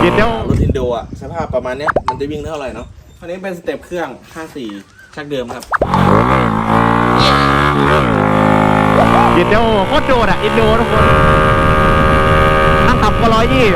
เดี๋ยวเดี๋ยวรถอินโดอะสภาพประมาณเนี้ยมันจะวิ่งได้เท่าไหร่เนาะคันนี้เป็นสเต็ปเครื่อง 54 ชักเดิมครับเดี๋ยวเดี๋ยวโคตรโดดอะอินโดทุกคนนั่งขับก็ร้อยยี่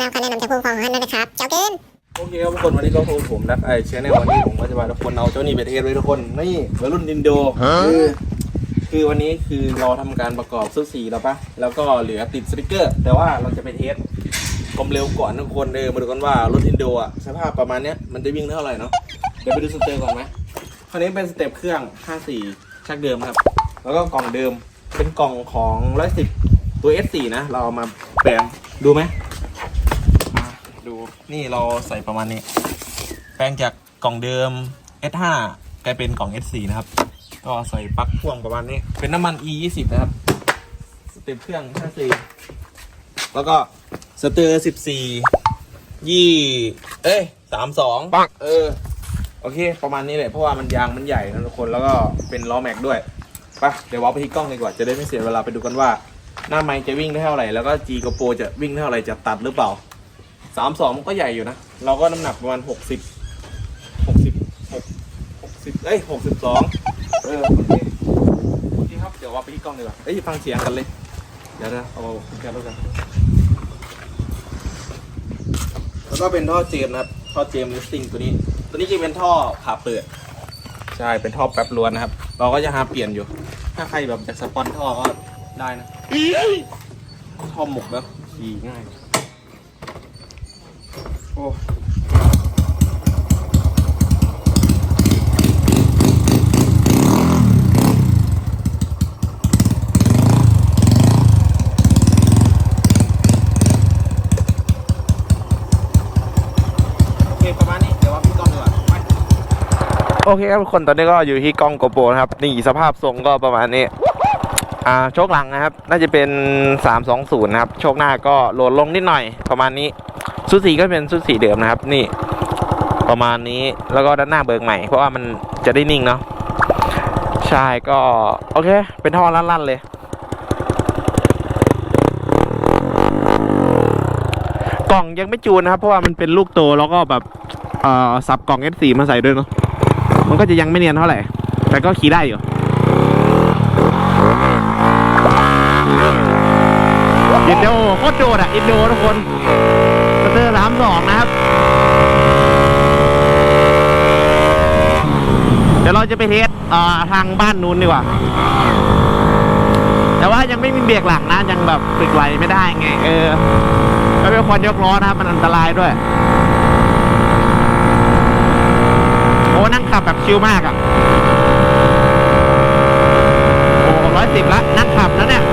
ว่า18ปีควรได้รับคำแนะนำจากผู้ปกครองของท่านด้วยนะครับเจ้าเกินโอเคครับทุกคนวันนี้ก็พบผมนักไอเชนในวันนี้ผมก็จะพาทุกคนเอาเจ้านี่ไปเทสไว้ทุกคนนี่วัยรุ่นอินโดคือคือวันนี้คือเราทำการประกอบซุดสีแล้วปะแล้วก็เหลือติดสติกเกอร์ แต่ว่าเราจะไปเทสความเร็วก่อนทุกคนเออมาดูกันว่ารถอินโดอะสภาพประมาณเนี้ยมันจะวิ่งได้เท่าไหร่เนาะเดี๋ยวไปดูสเตอร์ก่อนไหมคันนี้เป็นสเต็ปเครื่อง 54 ชักเดิมครับ แล้วก็กล่องเดิมเป็นกล่องของ 110 ตัว S4 นะ เราเอามาแปลงดูไหมมาดู นี่เราใส่ประมาณนี้ แปลงจากกล่องเดิม S5 กลายเป็นกล่อง S4 นะครับ ก็ใส่ปลั๊กพ่วงประมาณนี้ เป็นน้ำมัน E20 นะครับ สเต็ปเครื่อง54แล้วก็สเตอร์ 14 ยี่ เอ้ย32ปังเออ โอเค ประมาณนี้แหละเพราะว่ามันยางมันใหญ่นะทุกคน แล้วก็เป็นล้อแม็กด้วยไปเดี๋ยววอลไปที่กล้องดีกว่า จะได้ไม่เสียเวลาไปดูกันว่า หน้าไมค์จะวิ่งได้เท่าไหร่ แล้วก็ G ก p o จะวิ่งได้เท่าไหร่ จะตัดหรือเปล่า สามสองมันก็ใหญ่อยู่นะ เราก็น้ำหนักประมาณหกสิบหกสิบหกหกสิบเอ้ยหกสิบสองเออโอเคโอเคครับ เดี๋ยวว่าไปที่กล้องดีกว่าเอ้ยฟังเสียงกันเลย เดี๋ยวนะเอาแค่แล้วกันแล้วก็เป็นท่อเจมส์นะครับ ท่อเจมส์ลิสติ้งตัวนี้ ตัวนี้จะเป็นท่อผ่าเปิด ใช่ เป็นท่อแป๊บล้วนนะครับ เราก็จะหาเปลี่ยนอยู่ ถ้าใครแบบจะสปอนท่อก็ได้นะท่อหมกแล้วขี่ง่าย โอ้โอเคประมาณนี้เดี๋ยวว่าพี่ก้องดีกว่าไปโอเคครับทุกคนตอนนี้ก็อยู่ที่กล้องโกโปรนะครับ นี่สภาพทรงก็ประมาณนี้ อ่าโชคหลังนะครับ น่าจะเป็น 320 นะครับ โชคหน้าก็โหลดลงนิดหน่อยประมาณนี้ สุดสีก็เป็นสุดสีเดิมนะครับ นี่ประมาณนี้แล้วก็ด้านหน้าเบิกใหม่ เพราะว่ามันจะได้นิ่งเนาะใช่ก็โอเค เป็นท่อลั่นๆเลย กล่องยังไม่จูนนะครับ เพราะว่ามันเป็นลูกโตแล้วก็แบบเอ่อสับกล่อง S4 มาใส่ด้วยเนาะมันก็จะยังไม่เนียนเท่าไหร่ แต่ก็ขี่ได้อยู่เดี๋ยวเดี๋ยวโคตรโดดอะอินโดทุกคน เตอร์สามสองนะครับ เดี๋ยวเราจะไปเทสอ่าทางบ้านนู้นดีกว่า แต่ว่ายังไม่มีเบรกหลังนะ ยังแบบฝึกไหลไม่ได้ไง เออแล้วเป็นคนยกล้อนะครับมันอันตรายด้วย โอ้นั่งขับแบบชิลมากอะ โอ้ร้อยสิบละนั่งขับนะเนี่ย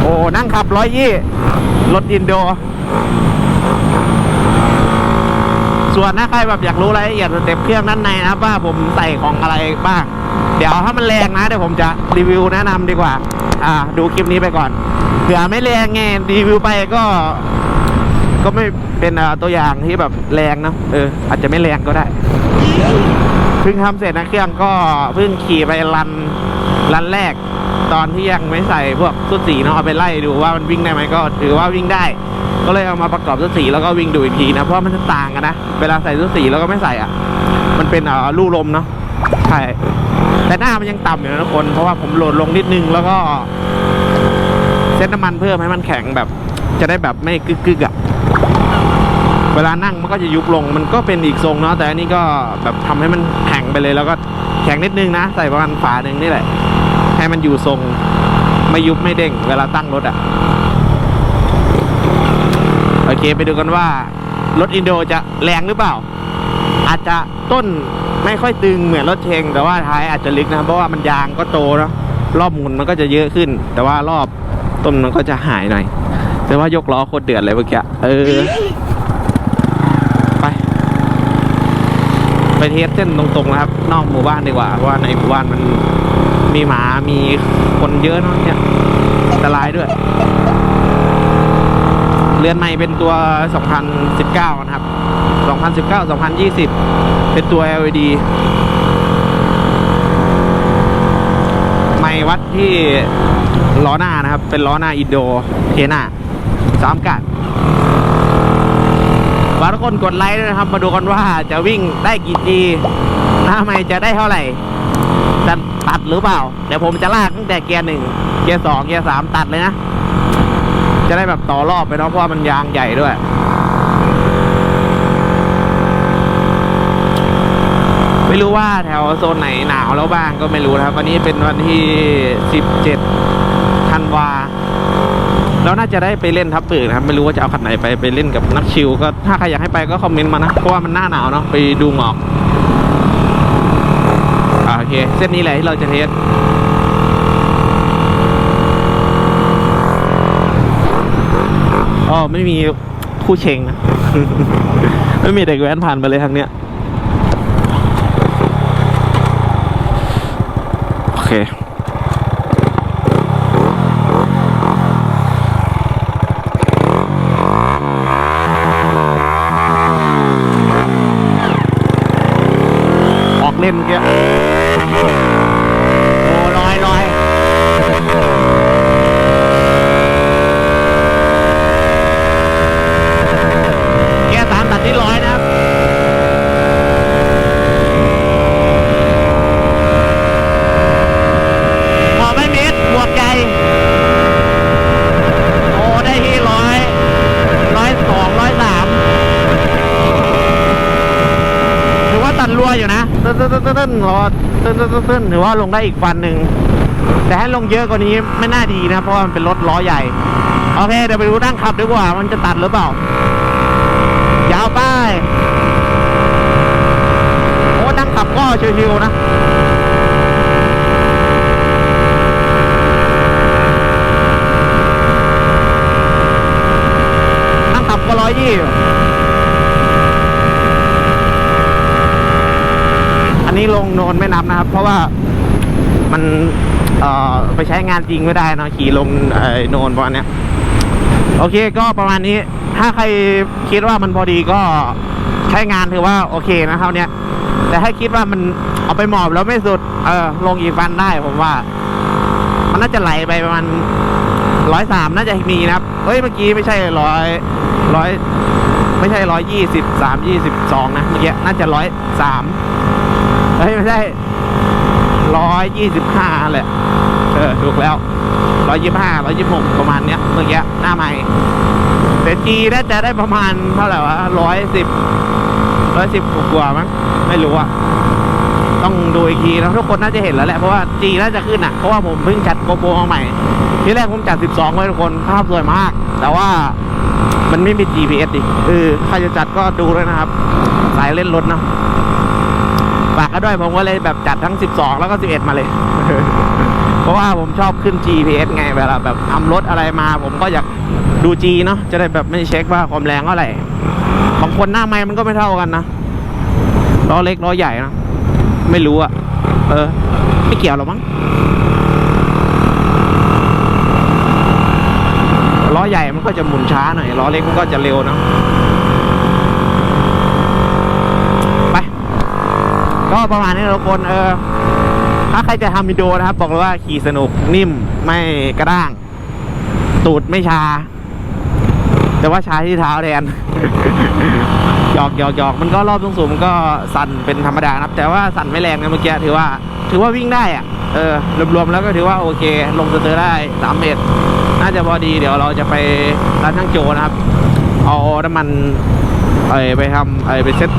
โอ้ นั่ง ขับร้อยยี่รถอินโด ส่วนถ้าใครแบบอยากรู้รายละเอียดสเต็ปเครื่องด้านในนะครับว่าผมใส่ของอะไรบ้าง เดี๋ยวถ้ามันแรงนะเดี๋ยวผมจะรีวิวแนะนำดีกว่า อ่า ดูคลิปนี้ไปก่อนเผื่อไม่แรงไงรีวิวไปก็ ก็ไม่เป็นตัวอย่างที่แบบแรงเนอะเออ อาจจะไม่แรงก็ได้เพิ่งทำเสร็จนะเครื่องก็เพิ่งขี่ไปรันรันแรก ตอนที่ยังไม่ใส่พวกสุดสีเนาะเอาไปไล่ดูว่ามันวิ่งได้ไหมก็ถือว่าวิ่งได้ ก็เลยเอามาประกอบสุดสีแล้วก็วิ่งดูอีกทีนะเพราะมันจะต่างกันนะเวลาใส่สุดสีแล้วก็ไม่ใส่อะ มันเป็นอ่าลู่ลมเนาะใช่แต่หน้ามันยังต่ำอยู่นะทุกคนเพราะว่าผมโหลดลงนิดนึงแล้วก็เซ็ตน้ำมันเพิ่มให้มันแข็งแบบ จะได้แบบไม่กึกกึกๆอะเวลานั่งมันก็จะยุบลงมันก็เป็นอีกทรงเนาะแต่อันนี้ก็แบบทำให้มันแข็งไปเลยแล้วก็แข็งนิดนึงนะ ใส่ประมาณฝาหนึ่งนี่แหละ ให้มันอยู่ทรงไม่ยุบไม่เด้งเวลาตั้งรถอะ่ะ โอเคไปดูกันว่า รถอินโดจะแรงหรือเปล่า อาจจะต้นไม่ค่อยตึงเหมือนรถเชงแต่ว่าท้ายอาจจะลึกนะเพราะว่ามันยางก็โตเนาะรอบหมุนมันก็จะเยอะขึ้น แต่ว่ารอบต้นมันก็จะหายหน่อย แต่ว่ายกล้อโคตรเดือดเลยเมื่อกี้เออไปไปเทสเส้นตรงๆนะครับ นอกหมู่บ้านดีกว่าเพราะว่าในหมู่บ้านมัน มีหมามีคนเยอะเนอะเนี่ยอันตรายด้วย เรือนใหม่เป็นตัว 2019 นะครับ 2019 2020 เป็นตัว LED ไม่วัดที่ล้อหน้านะครับ เป็นล้อหน้าอินโดเทน่าสามกัดฝากทุกคนกดไลค์ด้วยนะครับ มาดูกันว่าจะวิ่งได้กี่จีหน้าไม่จะได้เท่าไหร่ จะตัดหรือเปล่า เดี๋ยวผมจะลากตั้งแต่เกียร์หนึ่งเกียร์สองเกียร์สามตัดเลยนะ จะได้แบบต่อรอบไปเนาะเพราะว่ามันยางใหญ่ด้วยไม่รู้ว่าแถวโซนไหนหนาวแล้วบ้างก็ไม่รู้นะครับ วันนี้เป็นวันที่ 17ธันวาแล้วน่าจะได้ไปเล่นทับปืนนะครับไม่รู้ว่าจะเอาคันไหนไปไปเล่นกับนักชิลก็ถ้าใครอยากให้ไปก็คอมเมนต์มานะเพราะว่ามันหน้าหนาวเนาะไปดูหมอก โอเค เส้นนี้แหละที่เราจะเทสอ๋อไม่มีคู่เชงนะ ไม่มีเด็กแว้นผ่านไปเลยทางเนี้ย โอเค ออกเล่นเมื่อกี้โอ้ลอยลอยแกสามตัดที่ร้อยนะครับ พอไม่เมตรบวกใจ โอ้ ได้ที่ร้อยร้อยสองร้อยสามถือว่าตัดรัวอยู่นะตึ้นตึ้นตึ้นตึ้นรอ ตึ้นตึ้นตึ้นตึ้นถือว่าลงได้อีกฟันหนึ่งแต่ให้ลงเยอะกว่านี้ไม่น่าดีนะเพราะว่ามันเป็นรถล้อใหญ่ โอเค เดี๋ยวไปดูนั่งขับดีกว่า มันจะตัดหรือเปล่า ยาวไปโอ้นั่งขับก็ชิวๆนะนั่งขับก็ร้อยยี่อั นนี้ลงโนนไม่นับนะครับ เพราะว่ามันเอ่อไปใช้งานจริงไม่ได้นะขี่ลงไอ้โนนประมาณนี้โอเคก็ประมาณนี้ ถ้าใครคิดว่ามันพอดีก็ใช้งานถือว่าโอเคนะเท่าเนี้ยแต่ถ้าคิดว่ามันเอาไปหมอบแล้วไม่สุด เออลงอีฟันได้ผมว่า มันน่าจะไหลไปประมาณร้อยสามน่าจะมีนะครับเฮ้ยเมื่อกี้ไม่ใช่ร้อยร้อยไม่ใช่ร้อยยี่สิบสามยี่สิบสองนะเมื่อกี้น่าจะร้อยสาม ฮ้ยไม่ใช่ร้อยยี่สิบห้าแหละ เออ ถูกแล้วร้อยยี่ห้าร้อยยี่หกประมาณเนี้ยเมื่อกี้หน้าใหม่แต่จีน่าจะได้ประมาณเท่าไหร่วะร้อยสิบร้อยสิบกว่ามั้งไม่รู้อะต้องดูอีกทีนะทุกคนน่าจะเห็นแล้วแหละเพราะว่าจีน่าจะขึ้นอะเพราะว่าผมเพิ่งจัดโกโปรมาใหม่ ที่แรกผมจัด 12 ไว้ทุกคนภาพสวยมาก แต่ว่ามันไม่มี GPS ดิเออใครจะจัดก็ดูด้วยนะครับ สายเล่นรถเนอะ ฝากกันด้วยผมก็เลยแบบจัดทั้ง 12 แล้วก็ 11 มาเลย เพราะว่าผมชอบขึ้น GPS ไงเวลาแบบทำรถอะไรมา ผมก็อยากดู G เนาะจะได้แบบไม่เช็คว่าความแรงเท่าไหร่บางคนหน้าไม้มันก็ไม่เท่ากันนะล้อเล็กล้อใหญ่นะไม่รู้อะเออ ไม่เกี่ยวหรอกมั้งล้อใหญ่มันก็จะหมุนช้าหน่อยล้อเล็กมันก็จะเร็วเนอะไป ก็ประมาณนี้ทุกคนเออ ถ้าใครจะทำวิดีโอนะครับ บอกเลยว่าขี่สนุกนิ่มไม่กระด้าง ตูดไม่ชา แต่ว่าชาที่เท้าแทนหยอกหยอกหยอกมันก็รอบสูงๆมันก็สั่นเป็นธรรมดานะครับ แต่ว่าสั่นไม่แรงนะเมื่อกี้ถือว่า ถือว่าวิ่งได้อะเออรวมๆแล้วก็ถือว่าโอเค ลงสเตอร์ได้สามเมตรน่าจะพอดีเดี๋ยวเราจะไปร้านช่างโจนะครับ เอาน้ำมันไปทำไปเซ็ต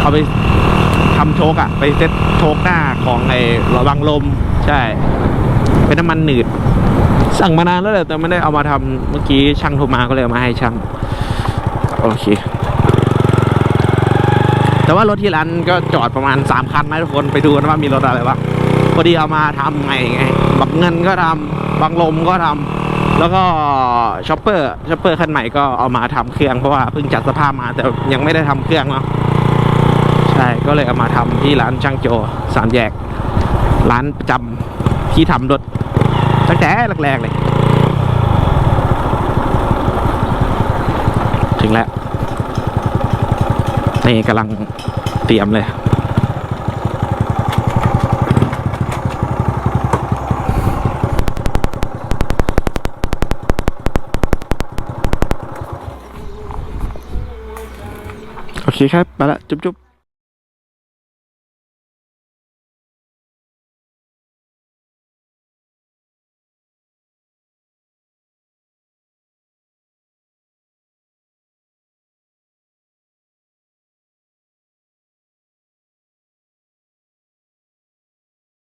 เอาไป ทำโชกอะไปเซ็ตโชกหน้าของไอ้ระบังลม ใช่ เป็นน้ำมันหนืด สั่งมานานแล้วแหละแต่ไม่ได้เอามาทำเมื่อกี้ช่างโทรมาก็เลยเอามาให้ช่างโอเค แต่ว่ารถที่ร้านก็จอดประมาณ 3 คันนะทุกคนไปดูกันว่ามีรถอะไรบ้างพอดีเอามาทำไงไงบักเงินก็ทำบังลมก็ทแล้วก็ช็อปเปอร์ช็อปเปอร์คันใหม่ก็เอามาทำเครื่องเพราะว่าเพิ่งจัดสภาพมาแต่ยังไม่ได้ทำเครื่องเนาะ ก็เลยเอามาทำที่ร้านช่างโจสามแยก ร้านประจำที่ทำรถตั้งแต่แรกๆเลย ถึงแล้ว นี่กำลังเตรียมเลยโอเคครับ ไปละ จุ๊บ